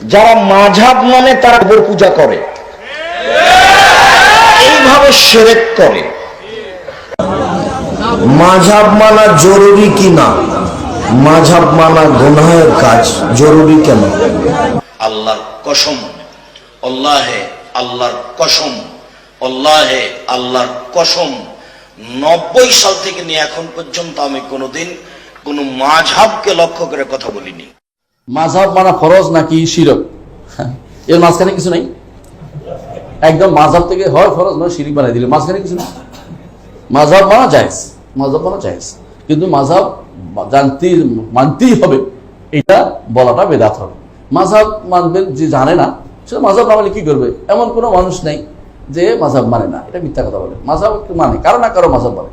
যারা মাঝাব মানে তারা কবর পূজা করে। এইভাবে সেরেক করে। মাঝাব মানা জরুরি কি না? মাঝাব মানা গুনাহের কাজ জরুরি কেন? আল্লাহর কসম, আল্লাহে আল্লাহর কসম, আল্লাহে আল্লাহর কসম। নব্বই সাল থেকে নিয়ে এখন পর্যন্ত আমি কোনোদিন কোনো মাঝাবকে লক্ষ্য করে কথা বলিনি। মাঝহাব মানা ফরজ নাকি শিরক? এর মাঝখানে কিছু নাই? একদম মাঝহাব থেকে হয় ফরজ নয় শিরিক বানাই দিলে। মাঝখানে কিছু নাই? মাঝহাব মানা জায়েজ। মাঝহাব মানা জায়েজ। কিন্তু মাঝহাব জানতে মানতেই হবে। এটা বলাটা বেদাত হবে। মাঝহাব মানবেন যে জানে না, সে মাঝহাব না মানে কি করবে? এমন কোনো মানুষ নেই যে মাঝহাব মানে না। এটা মিথ্যা কথা বলে। মাঝহাব মানে। কারও না কারও মাঝহাব মানে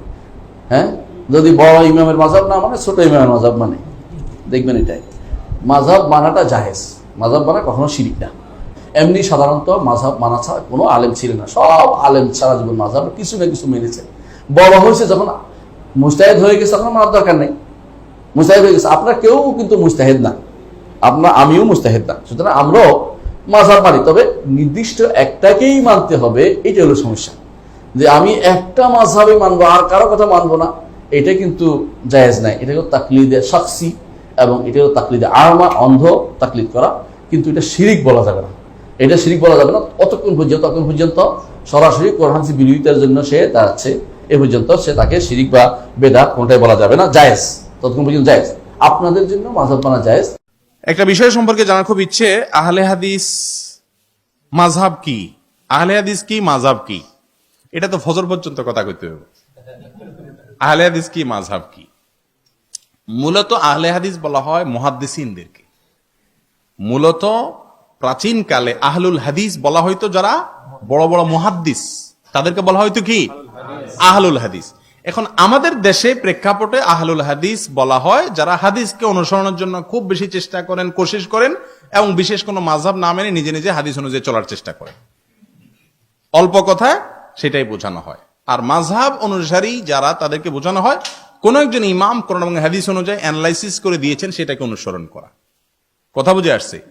হ্যাঁ? যদি বড় ইমামের মাঝহাব না মানে ছোট ইমামের মাঝহাব মানে। দেখবেন এটাই। মাঝহাব মানাটা জাহেজ। মাঝাব মানা কখনো শিরিক না। এমনি সাধারণত মাঝহাব মানা ছাড়া কোনো আলেম ছিল না। সব আলেম সারা জীবন মাঝহাব কিছু না কিছু মেনেছে। বড় হয়েছে যখন মুস্তাহিদ হয়ে গেছে, তখন মানার দরকার নেই। মুস্তাহিদ হয়ে গেছে। আপনার কেউ কিন্তু মুস্তাহিদ না। আপনার আমিও মুস্তাহিদ না। সুতরাং আমরাও মাঝাব মানি। তবে নির্দিষ্ট একটাকেই মানতে হবে এটা হলো সমস্যা। যে আমি একটা মাঝহাবে মানবো, আর কারও কথা মানবো না, এটা কিন্তু জায়েজ নাই। এটা তাকলিদে সাক্ষী। এবং এটা হলো তাকলিদে আরমা, অন্ধ তাকলিদ করা, কিন্তু এটা শিরিক বলা যাবে না। এটা শিরিক বলা যাবে না, অতক্ষণ পর্যন্ত ততক্ষণ পর্যন্ত সরাসরি কোরআন বিরোধিতার জন্য সে দাঁড়াচ্ছে, এ পর্যন্ত সে তাকে শিরিক বা বেদা কোনটাই বলা যাবে না, জায়েজ। ততক্ষণ পর্যন্ত জায়েজ। আপনাদের জন্য মাঝহাব মানা জায়েজ। একটা বিষয় সম্পর্কে জানার খুব ইচ্ছে, আহলে হাদিস মাঝহাব কি? আহলে হাদিস কি, মাঝহাব কি? এটা তো ফজর পর্যন্ত কথা কইতে হবে আহলে হাদিস কি, মাঝহাব কি? মূলত আহলে হাদিস বলা হয় মুহাদ্দিসিনদেরকে। মূলত প্রাচীন কালে আহলুল হাদিস বলা হয়তো যারা বড় বড় মুহাদ্দিস। তাদেরকে বলা হয়তো কি? আহলুল হাদিস। এখন আমাদের দেশে প্রেক্ষাপটে আহলুল হাদিস বলা হয় যারা হাদিসকে অনুসরণের জন্য খুব বেশি চেষ্টা করেন, কোশিশ করেন এবং বিশেষ কোনো মাঝহাব না মেনে নিজে নিজে হাদিস অনুযায়ী চলার চেষ্টা করেন। অল্প কথায় সেটাই বোঝানো হয়। আর মাঝহাব অনুসারী যারা তাদেরকে বোঝানো হয় কোন একজন ইমাম কোরআন এবং হাদিস অনুযায়ী অ্যানালাইসিস করে দিয়েছেন সেটাকে অনুসরণ করা। কথা বুঝে আসছে?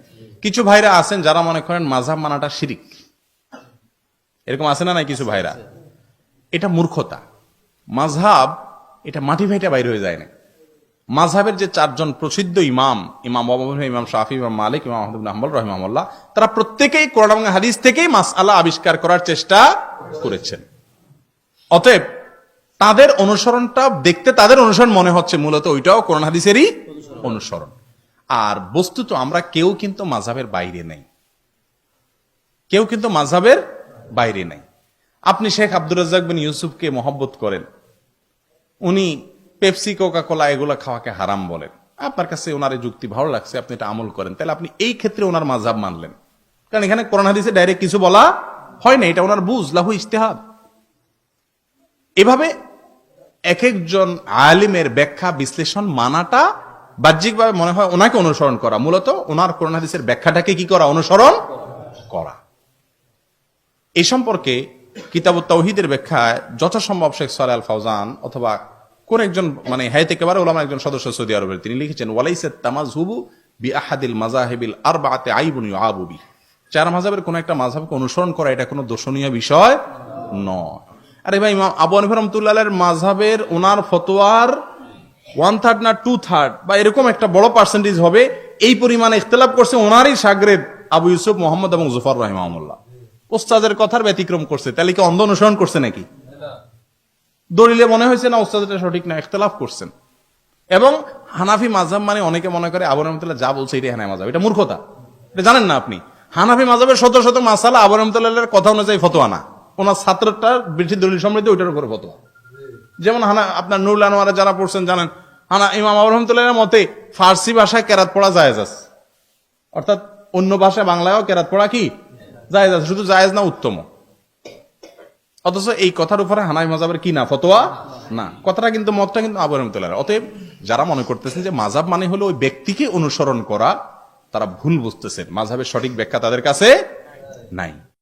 কিছু ভাইরা আছেন যারা মনে করেন মাঝহাব মানাটা শিরিক। এরকম আছে না নাই কিছু ভাইরা? এটা মূর্খতা। মাঝহাব এটা মাটি ভাইটা বাইরে হয়ে যায় না। মাঝহাবের যে চারজন প্রসিদ্ধ ইমাম ইমাম ইমাম শাফি, ইমাম মালিক, ইমাম আহমদ বিন হাম্বল রহিমাহুল্লাহ, তারা প্রত্যেকেই কোরআন হাদিস থেকেই মাসআলা আবিষ্কার করার চেষ্টা করেছেন। অতএব তাদের অনুসরণটা দেখতে তাদের অনুসরণ মনে হচ্ছে মূলত ওইটাও কোরআন হাদিসেরই অনুসরণ। আর বস্তুত আমরা কেউ কিন্তু মাঝহাবের বাইরে নেই। কেউ কিন্তু মাঝাবের বাইরে নেই। আপনি শেখ আব্দুর বিন ইউসুফকে মহব্বত করেন। উনি পেপসি কোকা কোলা এগুলো খাওয়াকে হারাম বলেন। আপনার কাছে ওনার এই যুক্তি ভালো লাগছে, আপনি এটা আমল করেন। তাহলে আপনি এই ক্ষেত্রে ওনার মাঝহাব মানলেন। কারণ এখানে কোরআন হাদিসে ডাইরেক্ট কিছু বলা হয় না, এটা ওনার বুঝ, লাহু ইস্তেহাদ এভাবে এক একজন আলিমের ব্যাখ্যা বিশ্লেষণ মানাটা বাহ্যিকভাবে মনে হয় ওনাকে অনুসরণ করা। মূলত ওনার কোরআন ব্যাখ্যাটাকে কি করা? অনুসরণ করা। এই সম্পর্কে কিতাব তৌহিদের ব্যাখ্যায় যথাসম্ভব শেখ সালে আল ফাউজান অথবা কোন একজন মানে হাইতে কেবারে ওলামা একজন সদস্য সৌদি আরবের, তিনি লিখেছেন, ওয়ালাইসেত তামাজহুবু বি আহাদিল মাজাহিবিল আরবাতে আইবুন আবুবি চার মাযহাবের কোন একটা মাযহাবকে অনুসরণ করা এটা কোনো দর্শনীয় বিষয় নয়। আরে ভাই আবু হানিফা রাহমাতুল্লাহের ওনার ফতোয়ার ওয়ান থার্ড না টু থার্ড বা এরকম একটা বড় পার্সেন্টেজ হবে, এই পরিমাণে ইখতলাফ করছে ওনারই সাগরেদ আবু ইউসুফ মোহাম্মদ এবং জুফার রহিমাহুল্লাহ। ওস্তাদের কথার ব্যতিক্রম করছে, তাহলে কি অন্ধ অনুসরণ করছে নাকি? দলিলে মনে হয়েছে, না, ওস্তাদ এটা সঠিক না, ইখতলাফ করছেন। এবং হানাফি মাঝহাব মানে অনেকে মনে করে, আবু রহমতুল্লাহ যা বলছে এটাই হানাফি মাঝহাব এটা মূর্খতা। এটা জানেন না আপনি? হানাফি মাঝহাবের শত শত মাসালা আবু রহমতুল্লাহের কথা অনুযায়ী ফতোয়া না। ওনার ছাত্রটার বেশি দলিল সমৃদ্ধ, ওইটার উপরে ফতোয়া। যেমন হানা, আপনার নুরুল আনোয়ারা যারা পড়ছেন জানেন, হানা, ইমাম আবু মতে ফার্সি ভাষায় কেরাত পড়া জায়েজ আছে। অর্থাৎ অন্য ভাষায় বাংলায়ও কেরাত পড়া কি? জায়েজ আছে, শুধু জায়েজ না, উত্তম। অথচ এই কথার উপরে হানাই মাজাবের কি না, ফতোয়া? না। কথাটা কিন্তু, মতটা কিন্তু আবু রহমতুল্লাহ অতএব যারা মনে করতেছেন যে মাজাব মানে হলো ওই ব্যক্তিকে অনুসরণ করা, তারা ভুল বুঝতেছেন। মাঝাবের সঠিক ব্যাখ্যা তাদের কাছে নাই।